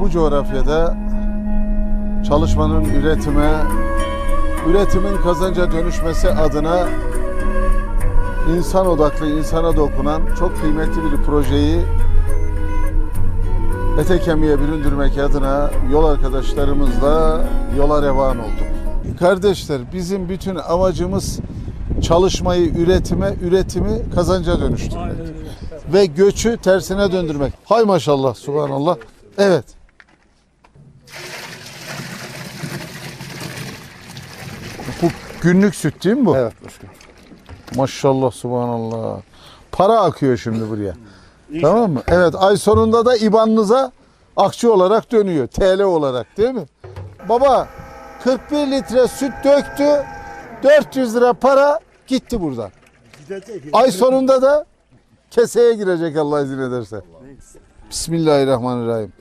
bu coğrafyada çalışmanın üretime, üretimin kazanca dönüşmesi adına insan odaklı, insana dokunan çok kıymetli bir projeyi ete kemiğe büründürmek adına yol arkadaşlarımızla yola revan olduk. Kardeşler bizim bütün amacımız çalışmayı üretime, üretimi kazanca dönüştürmek. Ve göçü tersine döndürmek. Hay maşallah, subhanallah. Evet. Bu günlük süt değil mi bu? Evet başkanım. Maşallah, subhanallah. Para akıyor şimdi buraya. Tamam mı? Evet, ay sonunda da IBAN'ınıza akçe olarak dönüyor. TL olarak değil mi? Baba, 41 litre süt döktü. 400 lira para gitti buradan. Ay sonunda da keseye girecek Allah izin ederse. Bismillahirrahmanirrahim.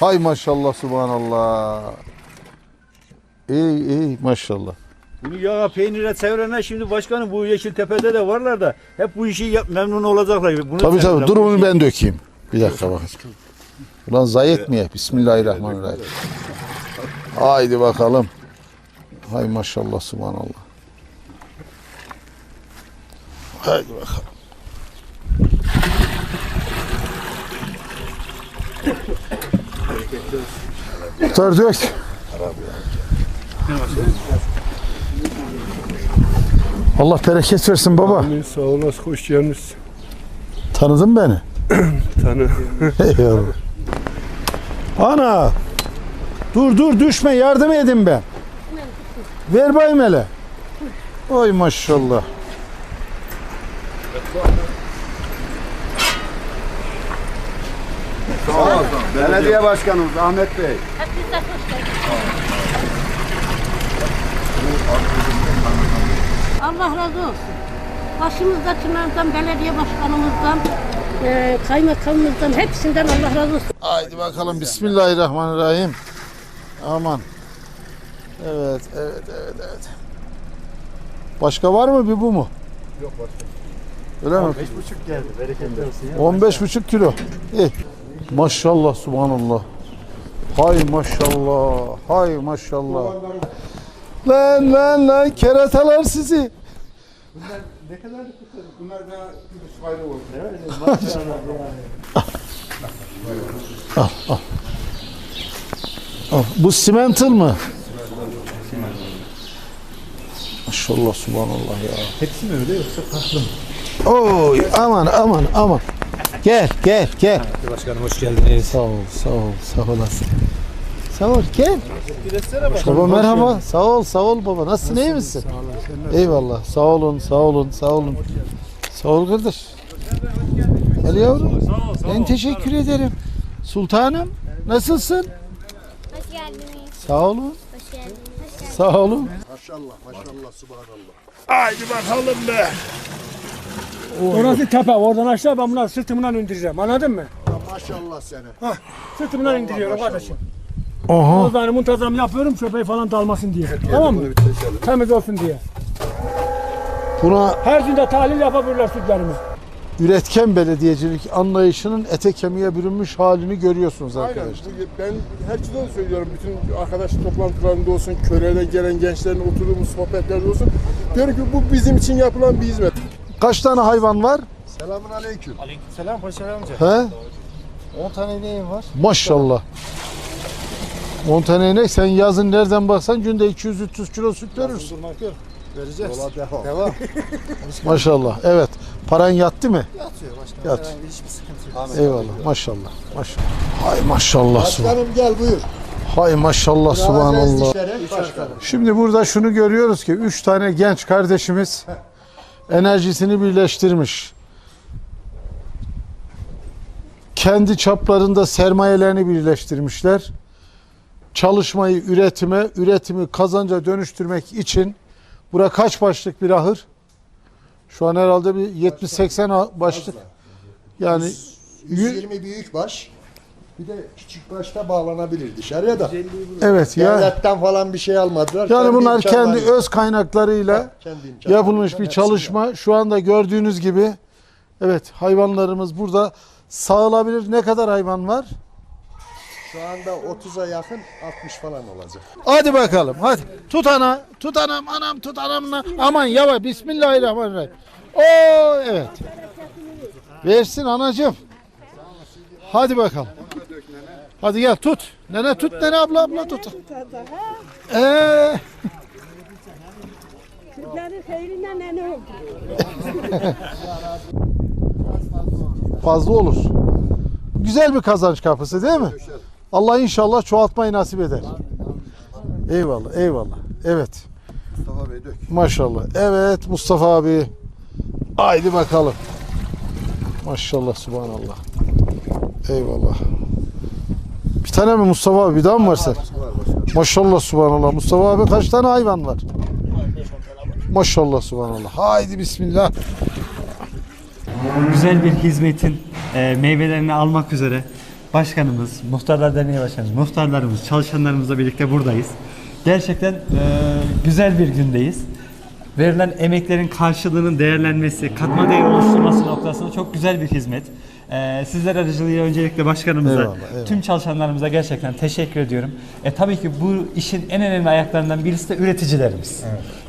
Hay maşallah, subhanallah. İyi, iyi maşallah. Bunu yağa peynire çevirene şimdi başkanım bu Yeşiltepe'de de varlar da hep bu işi yap, memnun olacaklar. Bunu Tabii tabii. Dur Bu onu işi- ben dökeyim. Bir dakika bak. Ulan zayi etmeye. Bismillahirrahmanirrahim. Haydi bakalım. Hay maşallah subhanallah. Haydi bakalım. Tutar dök. Allah bereket versin baba. Amin sağ olasın hoş geldiniz. Tanıdın beni. Tanı. Eyvallah. Ana. Dur dur düşme yardım edin be. Ver bayım hele. Oy maşallah. Belediye Başkanımız Ahmet Bey. Hepinize hoş geldiniz. Allah razı olsun. Başımızdakilerden, belediye başkanımızdan, eee kaymakamımızdan, hepsinden Allah razı olsun. Haydi bakalım Bismillahirrahmanirrahim. Aman. Evet, evet, evet, evet. Başka var mı bir bu mu? Yok başka. Öyle mi? 5,5 geldi. Bereketli olsun ya. 15 buçuk kilo. İyi. Maşallah subhanallah. Hay maşallah. Hay maşallah. Lan lan lan keratalar sizi. Ne kadar Bunlar da bir ayrı oldu. Al, Bu simental mı? Maşallah subhanallah ya. Hepsi mi öyle yoksa farklı mı? Oy aman aman aman. Gel gel gel. Başkanım hoş geldiniz. Sağ ol sağ ol sağ olasın. Sağ ol gel. Baba merhaba. Sağ ol sağ ol baba. Nasılsın iyi misin? Eyvallah. Sağ olun sağ olun sağ olun. Sağ ol kardeş. Gel yavrum. Ben teşekkür ederim. Sultanım nasılsın? Hoş geldiniz. Sağ olun. Hoş geldiniz. Hoş geldiniz. Sağ olun. Orası tepe, oradan aşağı ben bunları sırtımdan indireceğim. Anladın mı? Maşallah seni. Sırtımdan indiriyorum kardeşim. Oha. Buzlarını muntazam yapıyorum köpeği falan dalmasın diye. Tamam mı? Temiz olsun diye. Buna Her gün de tahlil yapabilirler sütlerimi. üretken belediyecilik anlayışının ete kemiğe bürünmüş halini görüyorsunuz Aynen. arkadaşlar. Bu- Ben her zaman söylüyorum bütün arkadaş toplantılarında olsun, köylerde gelen gençlerin oturduğumuz sohbetlerde olsun. Diyorum ki bu bizim için yapılan bir hizmet. Kaç tane hayvan var? Selamun aleyküm. Selam Paşa amca. He? 10 tane ineğim var. Maşallah. 10 tane inek sen yazın nereden baksan günde 200-300 kilo süt verirsin. Durmak yok. Vereceğiz. Yola devam. Devam. Maşallah. Evet. Paran yattı mı? Yatıyor başkanım. Yat. Herhangi hiçbir sıkıntı yok. Eyvallah. Maşallah. Maşallah. Hay maşallah. subhan- Başkanım gel buyur. Hay maşallah subhanallah. İşleri başkanım. Şimdi burada şunu görüyoruz ki 3 tane genç kardeşimiz enerjisini birleştirmiş. Kendi çaplarında sermayelerini birleştirmişler. Çalışmayı üretime, üretimi kazanca dönüştürmek için bura kaç başlık bir ahır? Şu an herhalde bir 70-80 başlık. Yani yü- 120 büyük baş. Bir de küçük başta bağlanabilir dışarıya da. evet ya. Devletten falan bir şey almadılar. Yani bunlar kendi öz kaynaklarıyla Kendi yapılmış bir çalışma. Şu anda gördüğünüz gibi evet hayvanlarımız burada sağılabilir. Ne kadar hayvan var? Şu anda 30'a yakın 60 falan olacak. Hadi bakalım hadi. Tut ana. Tut anam anam tut anamla. Aman yavaş. Bismillahirrahmanirrahim. Oo evet. Versin anacığım. Hadi bakalım. Hadi gel tut. Nene tut nene abla abla tut. Ee, oldu? fazla olur. Güzel bir kazanç kapısı değil mi? Allah inşallah çoğaltmayı nasip eder. Eyvallah, eyvallah. Evet. Mustafa Bey dök. Maşallah. Evet Mustafa abi. Haydi bakalım. Maşallah subhanallah. Eyvallah. Bir tane mi Mustafa abi? Bir daha mı var sen? Maşallah subhanallah. Mustafa abi kaç tane hayvan var? Maşallah subhanallah. Haydi bismillah. güzel bir hizmetin e, meyvelerini almak üzere başkanımız, muhtarlar derneği başkanımız, muhtarlarımız, çalışanlarımızla birlikte buradayız. Gerçekten e, güzel bir gündeyiz. Verilen emeklerin karşılığının değerlenmesi, katma değer oluşturması noktasında çok güzel bir hizmet. E, sizler aracılığıyla öncelikle başkanımıza, Eyvallah, eyvallah. tüm çalışanlarımıza gerçekten teşekkür ediyorum. E, tabii ki bu işin en önemli ayaklarından birisi de üreticilerimiz.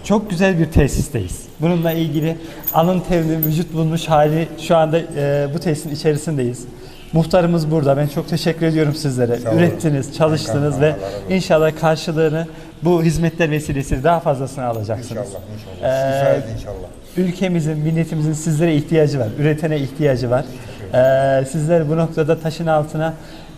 Çok güzel bir tesisteyiz. Bununla ilgili alın terini vücut bulmuş hali şu anda e, bu tesisin içerisindeyiz. Muhtarımız burada. Ben çok teşekkür ediyorum sizlere. Ürettiniz, çalıştınız ve inşallah karşılığını bu hizmetler vesilesiyle daha fazlasını alacaksınız. İnşallah. inşallah. Ülkemizin, milletimizin sizlere ihtiyacı var. Üretene ihtiyacı var. Ee, sizler bu noktada taşın altına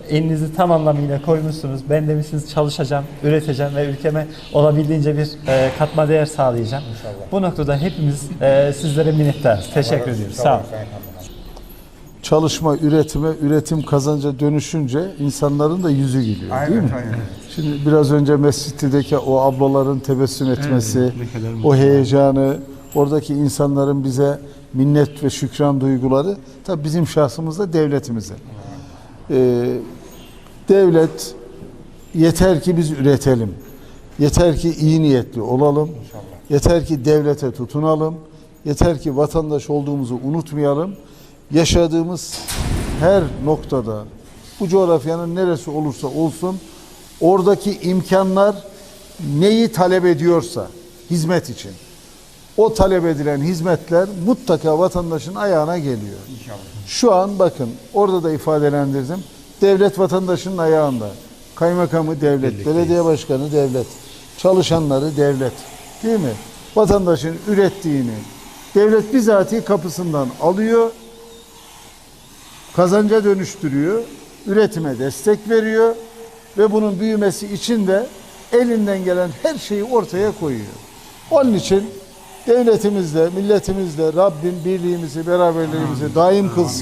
elinizi tam anlamıyla koymuşsunuz. Ben demişsiniz çalışacağım, üreteceğim ve ülkeme olabildiğince bir e, katma değer sağlayacağım. Bu noktada hepimiz e, sizlere minnettarız. Teşekkür ediyoruz. Sağ olun. Çalışma, üretime, üretim kazanca dönüşünce insanların da yüzü gülüyor değil mi? Şimdi biraz önce mescitteki o ablaların tebessüm etmesi, mutlu. o heyecanı, oradaki insanların bize minnet ve şükran duyguları tabii bizim şahsımızda devletimize. Ee, devlet yeter ki biz üretelim. Yeter ki iyi niyetli olalım. Yeter ki devlete tutunalım. Yeter ki vatandaş olduğumuzu unutmayalım. Yaşadığımız her noktada bu coğrafyanın neresi olursa olsun oradaki imkanlar neyi talep ediyorsa hizmet için o talep edilen hizmetler mutlaka vatandaşın ayağına geliyor. Şu an bakın orada da ifadelendirdim. Devlet vatandaşın ayağında. Kaymakamı devlet, belediye başkanı devlet, çalışanları devlet. Değil mi? Vatandaşın ürettiğini devlet bizatihi kapısından alıyor, kazanca dönüştürüyor, üretime destek veriyor ve bunun büyümesi için de elinden gelen her şeyi ortaya koyuyor. Onun için devletimizle, milletimizle Rabbim birliğimizi, beraberliğimizi daim kılsın.